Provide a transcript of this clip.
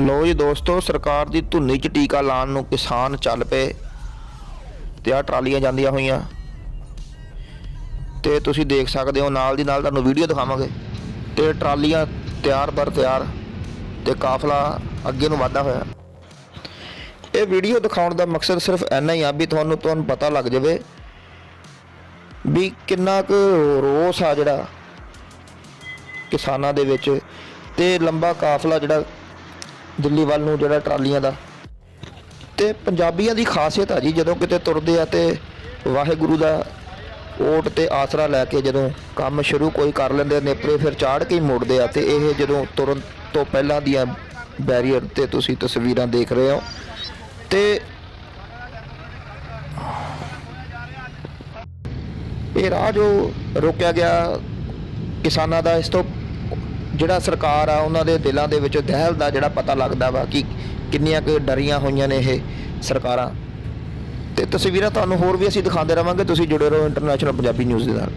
ਲੋ ਜੀ ਦੋਸਤੋ, ਸਰਕਾਰ ਦੀ ਧੁੰਨੀ 'ਚ ਟੀਕਾ ਲਾਉਣ ਨੂੰ ਕਿਸਾਨ ਚੱਲ ਪਏ ਤੇ ਆ ਟਰਾਲੀਆਂ ਜਾਂਦੀਆਂ ਹੋਈਆਂ। ਤੇ ਤੁਸੀਂ ਦੇਖ ਸਕਦੇ ਹੋ, ਨਾਲ ਦੀ ਨਾਲ ਤੁਹਾਨੂੰ ਵੀਡੀਓ ਦਿਖਾਵਾਂਗੇ। ਤੇ ਟਰਾਲੀਆਂ ਤਿਆਰ ਬਰ ਤਿਆਰ ਤੇ ਕਾਫਲਾ ਅੱਗੇ ਨੂੰ ਵਧਦਾ ਹੋਇਆ। ਇਹ ਵੀਡੀਓ ਦਿਖਾਉਣ ਦਾ ਮਕਸਦ ਸਿਰਫ ਇੰਨਾ ਹੀ ਆ ਵੀ ਤੁਹਾਨੂੰ ਤੁਹਾਨੂੰ ਪਤਾ ਲੱਗ ਜਾਵੇ ਵੀ ਕਿੰਨਾ ਕੁ ਰੋਸ ਆ ਜਿਹੜਾ ਕਿਸਾਨਾਂ ਦੇ ਵਿੱਚ ਤੇ ਲੰਬਾ ਕਾਫਲਾ ਜਿਹੜਾ ਦਿੱਲੀ ਵੱਲ ਨੂੰ ਜਿਹੜਾ ਟਰਾਲੀਆਂ ਦਾ। ਤੇ ਪੰਜਾਬੀਆਂ ਦੀ ਖਾਸੀਅਤ ਆ ਜੀ, ਜਦੋਂ ਕਿਤੇ ਤੁਰਦੇ ਆ ਤੇ ਵਾਹਿਗੁਰੂ ਦਾ ਓਟ ਤੇ ਆਸਰਾ ਲੈ ਕੇ ਜਦੋਂ ਕੰਮ ਸ਼ੁਰੂ ਕੋਈ ਕਰ ਲੈਂਦੇ ਨੇਪਰੇ ਫਿਰ ਚਾੜ ਕੇ ਹੀ ਮੁੜਦੇ ਆ ਤੇ ਇਹ ਜਦੋਂ ਤੁਰਨ ਤੋਂ ਪਹਿਲਾਂ ਦੀਆਂ ਬੈਰੀਅਰ ਤੇ ਤੁਸੀਂ ਤਸਵੀਰਾਂ ਦੇਖ ਰਹੇ ਹੋ। ਤੇ ਇਹ ਰਾਹ ਜੋ ਰੋਕਿਆ ਗਿਆ ਕਿਸਾਨਾਂ ਦਾ, ਇਸ ਤੋਂ ਜਿਹੜਾ ਸਰਕਾਰ ਆ, ਉਹਨਾਂ ਦੇ ਦਿਲਾਂ ਦੇ ਵਿੱਚ ਦਹਿਲ ਦਾ ਜਿਹੜਾ ਪਤਾ ਲੱਗਦਾ ਵਾ ਕਿ ਕਿੰਨੀਆਂ ਕੁ ਡਰੀਆਂ ਹੋਈਆਂ ਨੇ ਇਹ ਸਰਕਾਰਾਂ। ਤੇ ਤਸਵੀਰਾਂ ਤੁਹਾਨੂੰ ਹੋਰ ਵੀ ਅਸੀਂ ਦਿਖਾਉਂਦੇ ਰਵਾਂਗੇ। ਤੁਸੀਂ ਜੁੜੇ ਰਹੋ ਇੰਟਰਨੈਸ਼ਨਲ ਪੰਜਾਬੀ ਨਿਊਜ਼ ਦੇ ਨਾਲ।